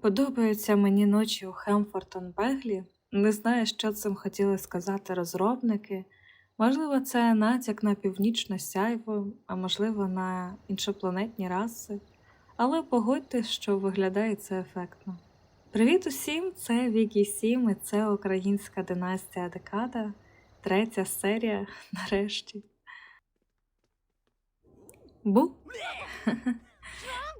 Подобаються мені ночі у Хемфортон Беглі. Не знаю, що цим хотіли сказати розробники. Можливо, це натяк на північне сяйво, а можливо, на іншопланетні раси. Але погодьтесь, що виглядає це ефектно. Привіт усім! Це Вікі Сім і це українська династія Декада, третя серія нарешті. Бу!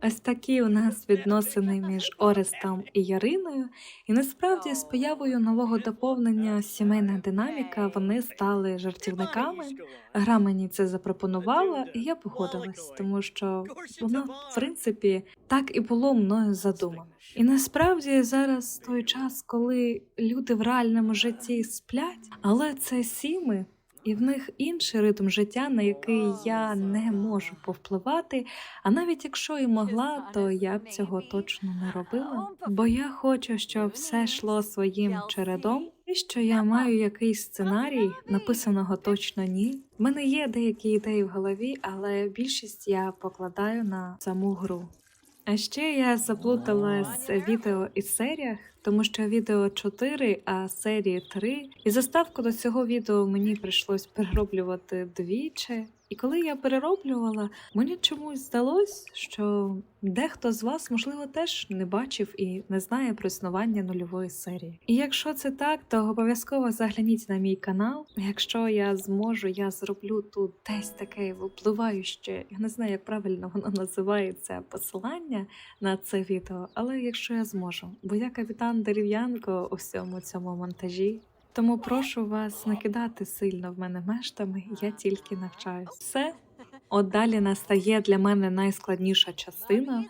Ось такі у нас відносини між Орестом і Яриною, і насправді з появою нового доповнення сімейна динаміка вони стали жартівниками. Гра мені це запропонувала, і я погодилась, тому що воно, в принципі, так і було мною задумано. І насправді зараз той час, коли люди в реальному житті сплять, але це сіми. І в них інший ритм життя, на який я не можу повпливати. А навіть якщо і могла, то я б цього точно не робила. Бо я хочу, щоб все йшло своїм чередом, і що я маю якийсь сценарій, написаного точно ні. В мене є деякі ідеї в голові, але більшість я покладаю на саму гру. А ще я заплутала з відео і серіях, тому що відео 4, а серії 3. І заставку до цього відео мені прийшлось перероблювати двічі. І коли я перероблювала, мені чомусь здалось, що дехто з вас, можливо, теж не бачив і не знає про існування нульової серії. І якщо це так, то обов'язково загляніть на мій канал. Якщо я зможу, я зроблю тут десь таке випливаюче, я не знаю, як правильно воно називається посилання на це відео, але якщо я зможу, бо я капітан дерев'янко у всьому цьому монтажі. Тому прошу вас не кидати сильно в мене мештами, я тільки навчаюсь. Все. От далі настає для мене найскладніша частина.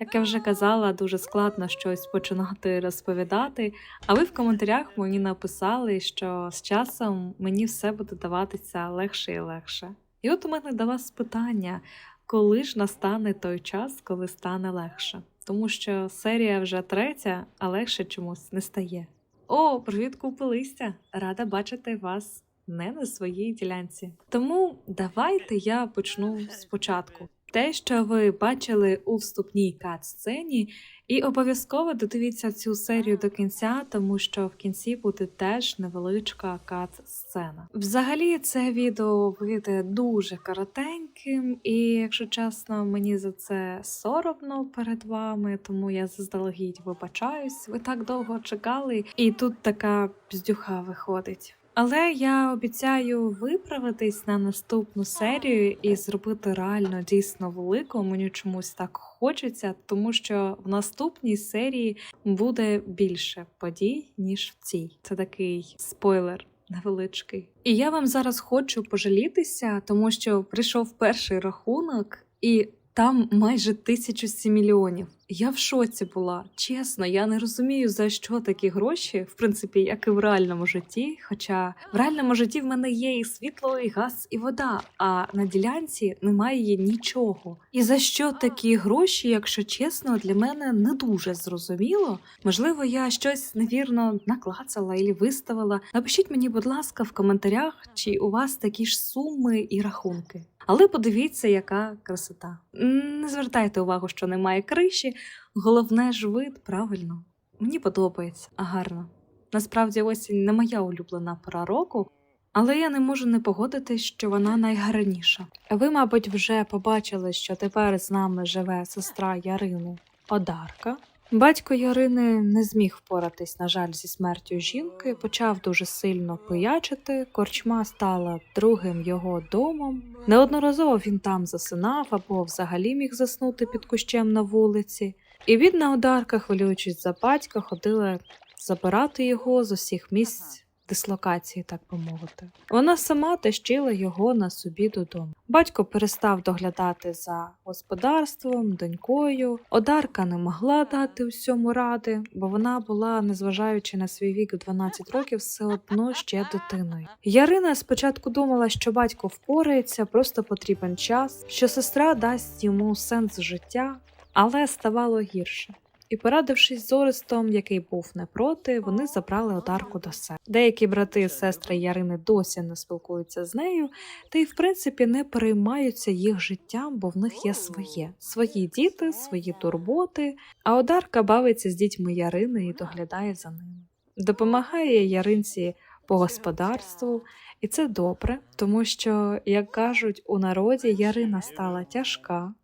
Як я вже казала, дуже складно щось починати розповідати. А ви в коментарях мені написали, що з часом мені все буде даватися легше і легше. І от у мене до вас питання: коли ж настане той час, коли стане легше? Тому що серія вже третя, а легше чомусь не стає. О, привіт, купи листя! Рада бачити вас не на своїй ділянці. Тому давайте я почну спочатку. Те, що ви бачили у вступній кат-сцені, і обов'язково додивіться цю серію до кінця, тому що в кінці буде теж невеличка кат-сцена. Взагалі, це відео вийде дуже коротеньким, і якщо чесно, мені за це соромно перед вами, тому я заздалегідь вибачаюсь. Ви так довго чекали, і тут така бздюха виходить. Але я обіцяю виправитись на наступну серію і зробити реально дійсно велику. Мені чомусь так хочеться, тому що в наступній серії буде більше подій, ніж в цій. Це такий спойлер. Невеличкий. І я вам зараз хочу пожалітися, тому що прийшов перший рахунок, і там майже тисячу сі мільйонів. Я в шоці була. Чесно, я не розумію, за що такі гроші, в принципі, як і в реальному житті. Хоча в реальному житті в мене є і світло, і газ, і вода, а на ділянці немає нічого. І за що такі гроші, якщо чесно, для мене не дуже зрозуміло. Можливо, я щось невірно наклацала і виставила. Напишіть мені, будь ласка, в коментарях, чи у вас такі ж суми і рахунки. Але подивіться, яка красота. Не звертайте увагу, що немає криші. Головне ж вид, правильно. Мені подобається, гарно. Насправді осінь не моя улюблена пора року, але я не можу не погодитись, що вона найгарніша. Ви, мабуть, вже побачили, що тепер з нами живе сестра Ярини Одарка. Батько Ярини не зміг впоратись, на жаль, зі смертю жінки, почав дуже сильно пиячити. Корчма стала другим його домом. Неодноразово він там засинав або взагалі міг заснути під кущем на вулиці. І бідна Одарка, хвилюючись за батька, ходила забирати його з усіх місць дислокації, так би мовити. Вона сама тащила його на собі додому. Батько перестав доглядати за господарством, донькою. Одарка не могла дати усьому ради, бо вона була, незважаючи на свій вік 12 років, все одно ще дитиною. Ярина спочатку думала, що батько впорається, просто потрібен час, що сестра дасть йому сенс життя, але ставало гірше. І, порадившись з Орестом, який був не проти, вони забрали Одарку до себе. Деякі брати і сестри Ярини досі не спілкуються з нею, та й в принципі не переймаються їх життям, бо в них є своє свої діти, свої турботи. А Одарка бавиться з дітьми Ярини і доглядає за ними. Допомагає Яринці по господарству, і це добре, тому що, як кажуть у народі, Ярина стала тяжка.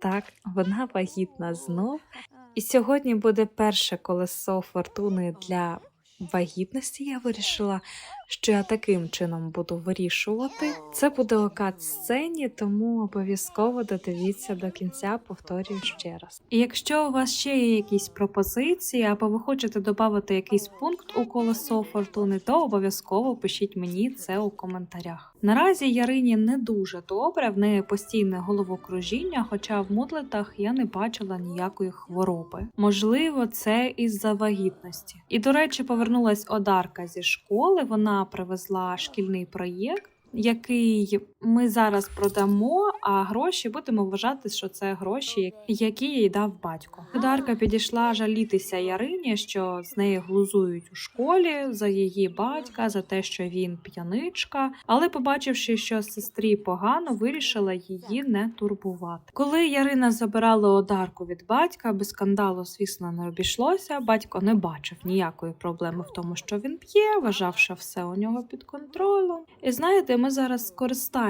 Так, вона вагітна знов. І сьогодні буде перше колесо фортуни для вагітності. Я вирішила, що я таким чином буду вирішувати. Це буде у кат-сцені, тому обов'язково додивіться до кінця, повторюю ще раз. І якщо у вас ще є якісь пропозиції, або ви хочете додати якийсь пункт у колесо фортуни, то обов'язково пишіть мені це у коментарях. Наразі Ярині не дуже добре, в неї постійне головокружіння, хоча в мудлетах я не бачила ніякої хвороби. Можливо, це із-за вагітності. І до речі, повернулась Одарка зі школи. Вона привезла шкільний проєкт. Який ми зараз продамо, а гроші будемо вважати, що це гроші, які їй дав батько. Одарка підійшла жалітися Ярині, що з неї глузують у школі за її батька, за те, що він п'яничка. Але, побачивши, що сестрі погано, вирішила її не турбувати. Коли Ярина забирала Одарку від батька, без скандалу, звісно, не обійшлося. Батько не бачив ніякої проблеми в тому, що він п'є, вважав, що все у нього під контролем. І знаєте, ми зараз скористаємося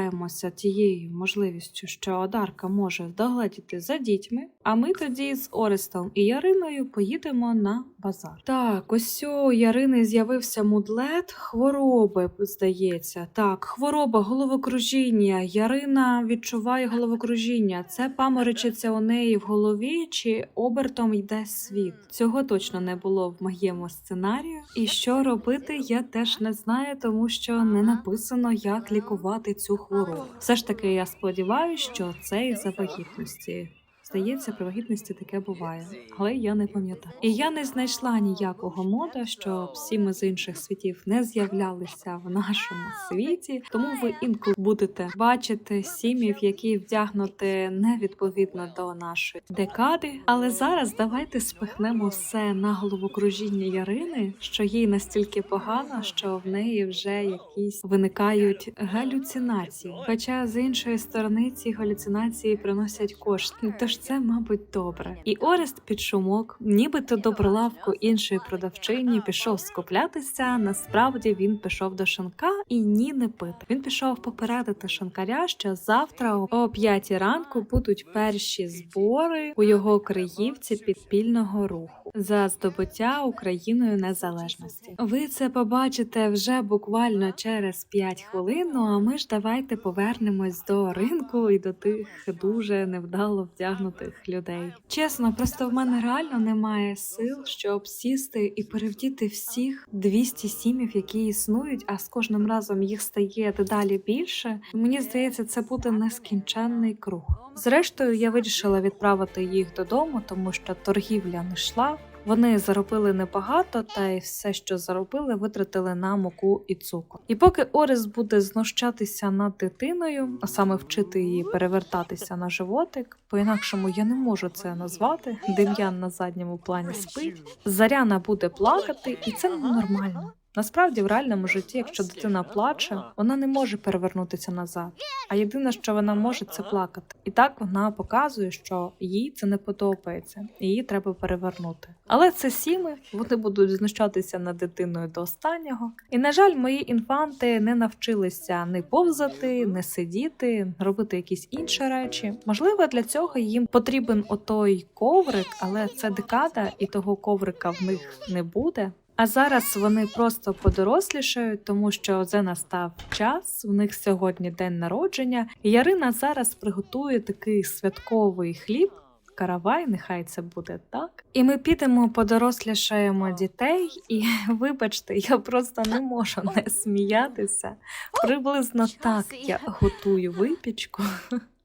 тією можливістю, що Одарка може догледіти за дітьми. А ми тоді з Орестом і Яриною поїдемо на базар. Так, ось у Ярини з'явився мудлет хвороби, здається. Так, хвороба, головокружіння. Ярина відчуває головокружіння. Це паморочиться у неї в голові, чи обертом йде світ. Цього точно не було в моєму сценарію. І що робити, я теж не знаю, тому що не написано, як лікувати цю хворобу. Все ж таки, я сподіваюся, що це із-за вагітності. Здається, при вагітності таке буває, але я не пам'ятаю. І я не знайшла ніякого мода, щоб ми з інших світів не з'являлися в нашому світі. Тому ви інколи будете бачити сім'їв, які вдягнуті не відповідно до нашої декади. Але зараз давайте спихнемо все на головокружіння Ярини, що їй настільки погано, що в неї вже якісь виникають галюцинації. Хоча з іншої сторони ці галюцинації приносять кошти. Тож це, мабуть, добре. І Орест під шумок, нібито до прилавку іншої продавчині, пішов скуплятися. Насправді він пішов до шинка і ні не пити. Він пішов попередити шинкаря, що завтра о п'ятій ранку будуть перші збори у його Криївці підпільного руху за здобуття Україною незалежності. Ви це побачите вже буквально через 5 хвилин. Ну а ми ж давайте повернемось до ринку і до тих дуже невдало вдягнутих людей. Чесно, просто в мене реально немає сил, щоб сісти і перевдіти всіх 200 сімів, які існують, а з кожним разом їх стає дедалі більше. Мені здається, це буде нескінченний круг. Зрештою, я вирішила відправити їх додому, тому що торгівля не йшла. Вони заробили небагато, та й все, що заробили, витратили на муку і цукор. І поки Орес буде знущатися над дитиною, а саме вчити її перевертатися на животик, по-інакшому я не можу це назвати. Дем'ян на задньому плані спить. Заряна буде плакати, і це нормально. Насправді, в реальному житті, якщо дитина плаче, вона не може перевернутися назад. А єдине, що вона може, це плакати. І так вона показує, що їй це не подобається, її треба перевернути. Але це сіми, вони будуть знущатися над дитиною до останнього. І на жаль, мої інфанти не навчилися не повзати, не сидіти, робити якісь інші речі. Можливо, для цього їм потрібен отой коврик, але це декада, і того коврика в них не буде. А зараз вони просто подорослішають, тому що вже настав час. У них сьогодні день народження. І Ярина зараз приготує такий святковий хліб. Каравай, нехай це буде так. І ми підемо, подорослішаємо дітей, і вибачте, я просто не можу не сміятися. Приблизно так я готую випічку,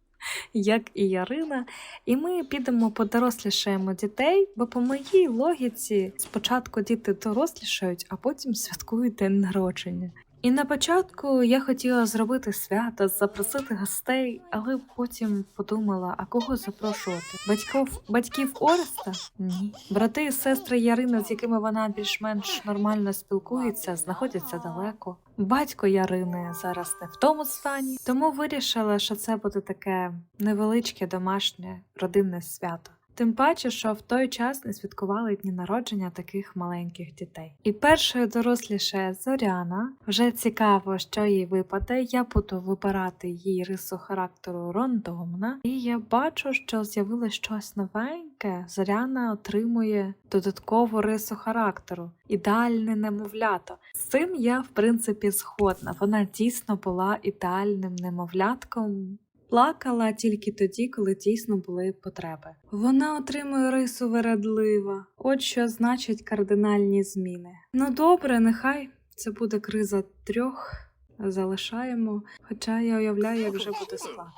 як і Ярина. І ми підемо подорослішаємо дітей, бо по моїй логіці спочатку діти дорослішають, а потім святкують день народження. І на початку я хотіла зробити свято, запросити гостей, але потім подумала, а кого запрошувати? Батьків батьків Ореста? Ні. Брати і сестри Ярина, з якими вона більш-менш нормально спілкується, знаходяться далеко. Батько Ярини зараз не в тому стані, тому вирішила, що це буде таке невеличке домашнє родинне свято. Тим паче, що в той час не святкували дні народження таких маленьких дітей. І першою доросліше Зоряна вже цікаво, що їй випаде. Я буду вибирати їй рису характеру рандомна, і я бачу, що з'явилось щось новеньке. Зоряна отримує додаткову рису характеру, ідеальне немовлято. З цим я в принципі згодна. Вона дійсно була ідеальним немовлятком. Плакала тільки тоді, коли дійсно були потреби. Вона отримує рису вередлива. От що значить кардинальні зміни. Ну добре, нехай це буде криза трьох. Залишаємо, хоча я уявляю, як вже буде складно.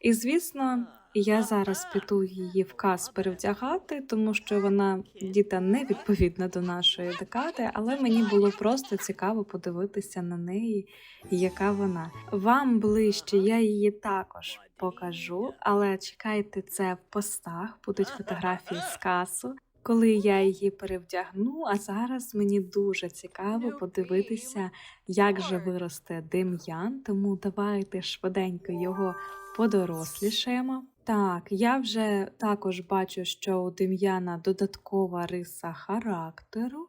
І звісно, я зараз піду її в каз перевдягати, тому що вона діта не відповідна до нашої декади, але мені було просто цікаво подивитися на неї, яка вона. Вам ближче я її також покажу, але чекайте це в постах, будуть фотографії з касу. Коли я її перевдягну, а зараз мені дуже цікаво подивитися, як же виросте Дем'ян, тому давайте швиденько його подорослішаємо. Так, я вже також бачу, що у Дем'яна додаткова риса характеру,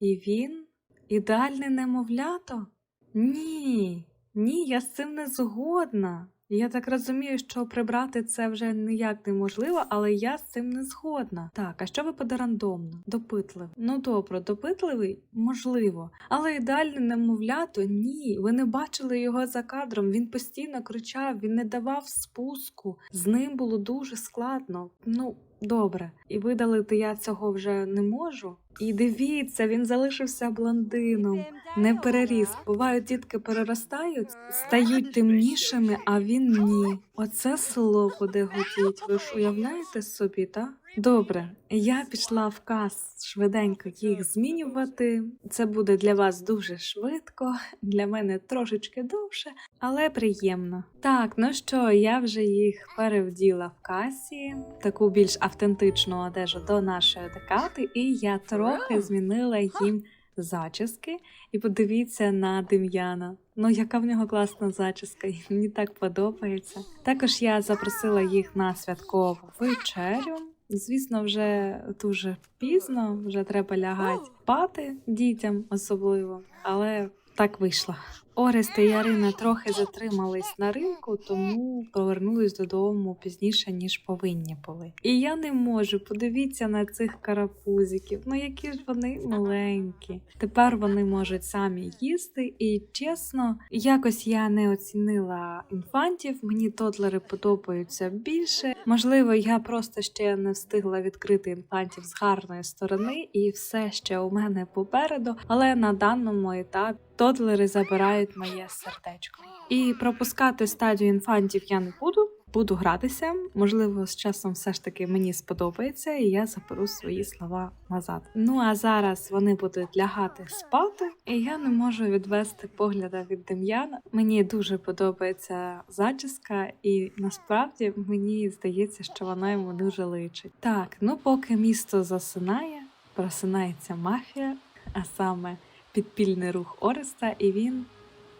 і він ідеальне немовлято? Ні, ні, я з цим не згодна. Я так розумію, що прибрати це вже ніяк неможливо, але я з цим не згодна. Так, а що випаде рандомно? Допитливий. Ну добре, допитливий? Можливо. Але ідеальне немовлято ні. Ви не бачили його за кадром. Він постійно кричав, він не давав спуску. З ним було дуже складно. Ну, добре. І видалити я цього вже не можу. І дивіться, він залишився блондином. Не переріс. Бувають, дітки переростають, стають темнішими, а він ні. Оце село де гудіть. Ви ж уявляєте собі, так? Добре, я пішла в кас швиденько їх змінювати. Це буде для вас дуже швидко, для мене трошечки довше, але приємно. Так, ну що, я вже їх перевділа в касі, таку більш автентичну одежу до нашої декати, і я трохи змінила їм зачіски. І подивіться на Дем'яна. Ну, яка в нього класна зачіска, мені так подобається. Також я запросила їх на святкову вечерю. Звісно, вже дуже пізно, вже треба лягати спати дітям особливо, але так вийшло. Орест і Ярина трохи затримались на ринку, тому повернулись додому пізніше, ніж повинні були. І я не можу подивіться на цих карапузиків. Ну які ж вони маленькі. Тепер вони можуть самі їсти, і чесно, якось я не оцінила інфантів. Мені тодлери подобаються більше. Можливо, я просто ще не встигла відкрити інфантів з гарної сторони, і все ще у мене попереду. Але на даному етапі тодлери забирають моє сердечко. І пропускати стадію інфантів я не буду. Буду гратися. Можливо, з часом все ж таки мені сподобається, і я заберу свої слова назад. Ну а зараз вони будуть лягати спати, і я не можу відвести погляда від Дем'яна. Мені дуже подобається зачіска, і насправді мені здається, що вона йому дуже личить. Так, ну поки місто засинає, просинається мафія, а саме підпільний рух Ореста, і він.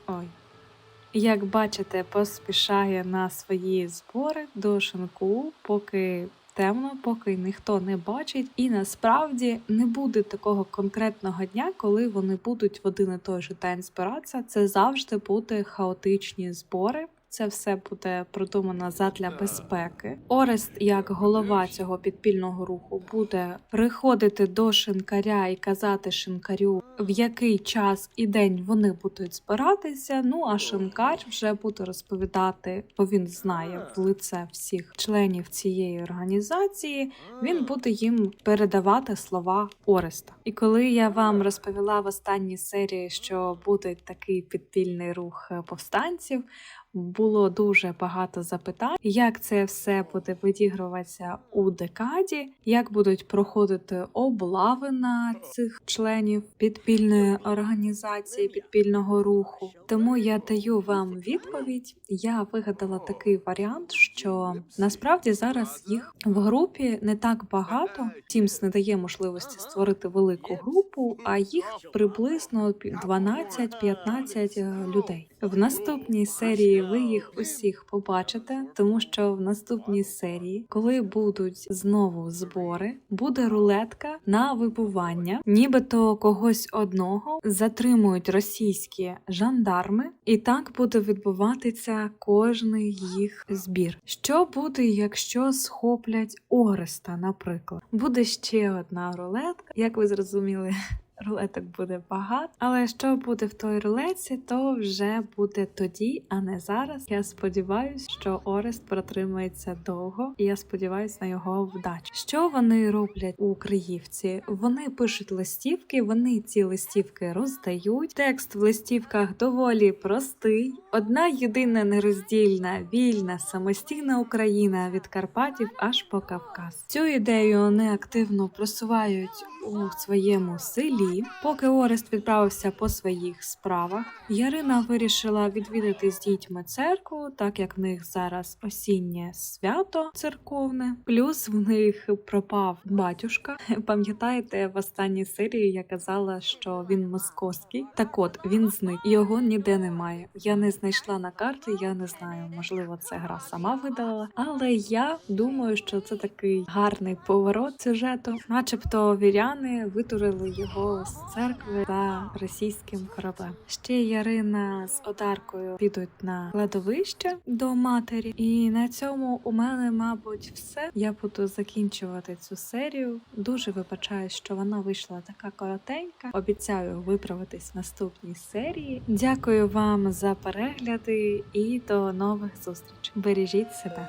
Ой. Як бачите, поспішає на свої збори до шинку, поки темно, поки ніхто не бачить. І насправді не буде такого конкретного дня, коли вони будуть в один і той же день збиратися. Це завжди будуть хаотичні збори. Це все буде продумано задля безпеки. Орест, як голова цього підпільного руху, буде приходити до шинкаря і казати шинкарю, в який час і день вони будуть збиратися. Ну а шинкар вже буде розповідати, бо він знає в лице всіх членів цієї організації. Він буде їм передавати слова Ореста. І коли я вам розповіла в останній серії, що буде такий підпільний рух е, повстанців. Було дуже багато запитань, як це все буде відігруватися у декаді, як будуть проходити облави на цих членів підпільної організації, підпільного руху. Тому я даю вам відповідь. Я вигадала такий варіант, що насправді зараз їх в групі не так багато. Teams не дає можливості створити велику групу, а їх приблизно 12-15 людей. В наступній серії ви їх усіх побачите, тому що в наступній серії, коли будуть знову збори, буде рулетка на вибування, нібито когось одного затримують російські жандарми, і так буде відбуватися кожний їх збір. Що буде, якщо схоплять Ореста, наприклад? Буде ще одна рулетка, як ви зрозуміли. Рулеток буде багато, але що буде в той рулетці, то вже буде тоді, а не зараз. Я сподіваюся, що Орест протримається довго, і я сподіваюся на його вдачу. Що вони роблять у Криївці? Вони пишуть листівки, вони ці листівки роздають. Текст в листівках доволі простий. Одна єдина нероздільна, вільна, самостійна Україна від Карпатів аж по Кавказ. Цю ідею вони активно просувають у своєму селі. Поки Орест відправився по своїх справах, Ярина вирішила відвідати з дітьми церкву, так як в них зараз осіннє свято церковне. Плюс в них пропав батюшка. Пам'ятаєте, в останній серії я казала, що він московський. Так от він зник, його ніде немає. Я не знайшла на карті, я не знаю, можливо, це гра сама видала. Але я думаю, що це такий гарний поворот сюжету, начебто віряни витурили його з церкви за російським кораблем. Ще Ярина з Одаркою підуть на кладовище до матері, і на цьому у мене, мабуть, все. Я буду закінчувати цю серію. Дуже вибачаю, що вона вийшла така коротенька. Обіцяю виправитись в наступній серії. Дякую вам за перегляди і до нових зустрічей. Бережіть себе.